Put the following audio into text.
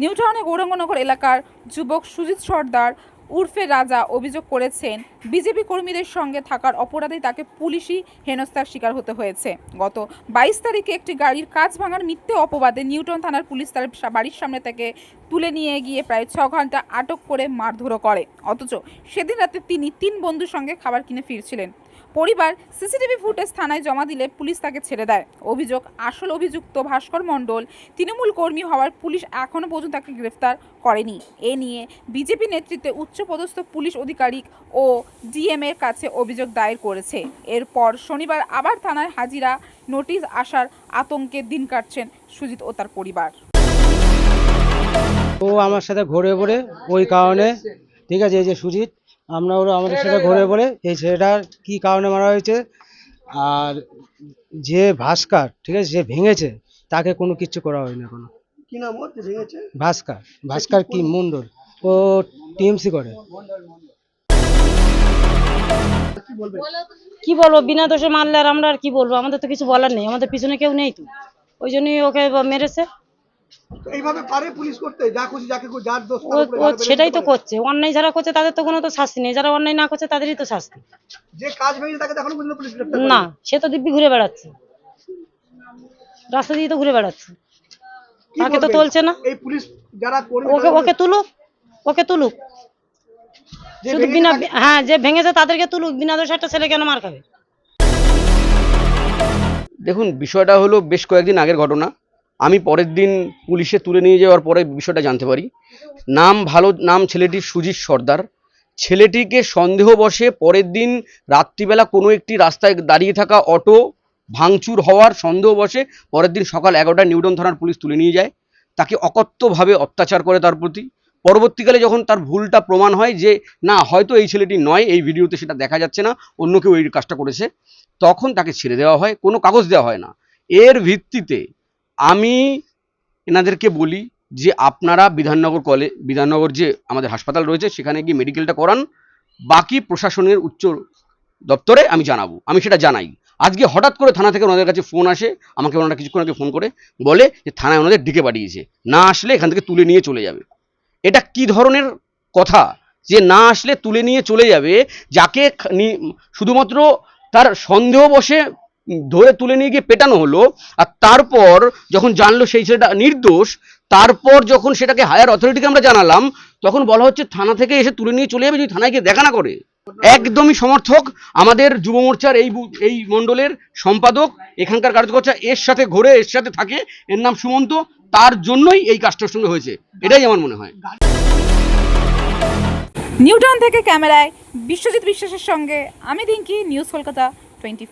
নিউটাউনে গৌরাঙ্গনগর এলাকার যুবক সুজিত সর্দার উর্ফে রাজা অভিযোগ করেছেন, বিজেপি কর্মীদের সঙ্গে থাকার অপরাধে তাকে পুলিশি হেনস্থার শিকার হতে হয়েছে। গত বাইশ তারিখে একটি গাড়ির কাজ ভাঙার মিথ্যে অপবাদে নিউটন থানার পুলিশ তার বাড়ির সামনে তাকে তুলে নিয়ে গিয়ে প্রায় ছ ঘণ্টা আটক করে মারধরও করে। অথচ সেদিন রাতে তিনি তিন বন্ধুর সঙ্গে খাবার কিনে ফিরছিলেন। পরিবার সিসিটিভি ফুটেজ থানায় জমা দিলে পুলিশ তাকে ছেড়ে দেয়। অভিযোগ, আসল অভিযুক্ত ভাস্কর মণ্ডল, তৃণমূল কর্মী হওয়ার পুলিশ এখনও পর্যন্ত তাকে গ্রেফতার করেনি। এ নিয়ে বিজেপি নেতৃত্বে উচ্চপদস্থ পুলিশ আধিকারিক ও ডিএম এর কাছে অভিযোগ দায়ের করেছে। এরপর শনিবার আবার থানায় হাজিরা, নোটিশ আসার আতঙ্কে দিন কাটছেন সুজিত ও তার পরিবার। ও আমার সাথে ঘুরে পড়ে ওই কারণে, ঠিক আছে, এই যে সুজিত আমরা ওরা আমাদের সাথে ঘুরে বলে এই ছেলেটার কি কারণে মারা হয়েছে আর যে ভাস্কার ঠিক আছে যে ভেঙেছে তাকে কোনো কিচ্ছু করা হয়নি এখনও। কি নাম ওর? যে ভেঙেছে? ভাস্কর ভাস্কর কি মন্ডল। ও টিএমসি করে। কি বলব বিনা দোষে মারলে আর আমরা আর কি বলব? আমাদের তো কিছু বলার নেই আমাদের পিছনে কেউ নেই তো। ওই জন্যই ওকে মেরেছে। এইভাবে পারে পুলিশ করতে যা খুশি যাকে যার দোষ ও তার উপরে ও ঘাড়ে ফেলে সেটাই তো করছে। অন্যায় যারা করছে তাদের তো কোনো তো শাস্তি নেই। যারা অন্যায় না করছে তাদেরই তো শাস্তি। যে কাজ ভেঙেছে তাকে এখনও পর্যন্ত পুলিশ গ্রেফতার না সে তো দিব্যি ঘুরে বেড়াচ্ছে। রাস্তা দিয়ে তো ঘুরে বেড়াচ্ছে। তাকে তো? তুলছে না। এই পুলিশ যারা ওকে ওকে তুলুক। ওকে তুলুক। যে শুধু বিনা হ্যাঁ যে ভেঙেছে তাদেরকে তুলুক। বিনা দোষে একটা ছেলে কেন মার খাবে? দেখুন বিষয়টা হলো বেশ কয়েকদিন আগের ঘটনা। আমি পরের দিন পুলিশে তুলে নিয়ে যাওয়ার পরে বিষয়টা জানতে পারি। নাম ভালো, নাম ছেলেটির সুজিত সর্দার। ছেলেটিকে সন্দেহবশে পরের দিন রাত্রিবেলা কোনো একটি রাস্তায় দাঁড়িয়ে থাকা অটো ভাঙচুর হওয়ার সন্দেহ সন্দেহবশে পরের দিন সকাল এগারোটা নিউটন থানার পুলিশ তুলে নিয়ে যায়। তাকে অকথ্যভাবে অত্যাচার করে তার প্রতি। পরবর্তীকালে যখন তার ভুলটা প্রমাণ হয় যে, না, হয়তো এই ছেলেটি নয়, এই ভিডিওতে সেটা দেখা যাচ্ছে না, অন্য কেউ এই কাজটা করেছে, তখন তাকে ছেড়ে দেওয়া হয়, কোনো কাগজ দেওয়া হয় না। এর ভিত্তিতে আমি এনাদেরকে বলি যে আপনারা বিধাননগর কলে বিধাননগর যে আমাদের হাসপাতাল রয়েছে সেখানে গিয়ে মেডিকেলটা করান। বাকি প্রশাসনের উচ্চ দপ্তরে আমি জানাব। আমি সেটা জানাই। আজকে হঠাৎ করে থানা থেকে ওনাদের কাছে ফোন আসে আমাকে ওনারা কিছুক্ষণ আগে ফোন করে বলে যে থানায় ওনাদের ডেকে পাঠিয়েছে। না আসলে এখান থেকে তুলে নিয়ে চলে যাবে। এটা কি ধরনের কথা? যে না আসলে তুলে নিয়ে চলে যাবে যাকে শুধুমাত্র তার সন্দেহবশে উম, ধরে তুলে নিয়ে গিয়ে পেটানো হলো, আর তারপর যখন জানলো সেই ছেলেটা নির্দোষ, তারপর যখন সেটাকে হায়ার অথরিটিকে আমরা জানালাম, তখন বলা হচ্ছে থানা থেকে এসে তুলে নিয়ে চলে যাবে, যদি থানায় গিয়ে দেখা না করে। একদমই সমর্থক আমাদের যুব মোর্চার এই এই মণ্ডলের সম্পাদক, এখানকার কার্যকর্তা এর সাথে ঘুরে, এর সাথে থাকে, এর নাম সুমন্ত, তার জন্যই এই কাজটার সঙ্গে হয়েছে। এটাই আমার মনে হয়। নিউটাউন থেকে ক্যামেরায় বিশ্বজিৎ বিশ্বাসের সঙ্গে আমি দিঙ্কি নিউজ কলকাতা টোয়েন্টি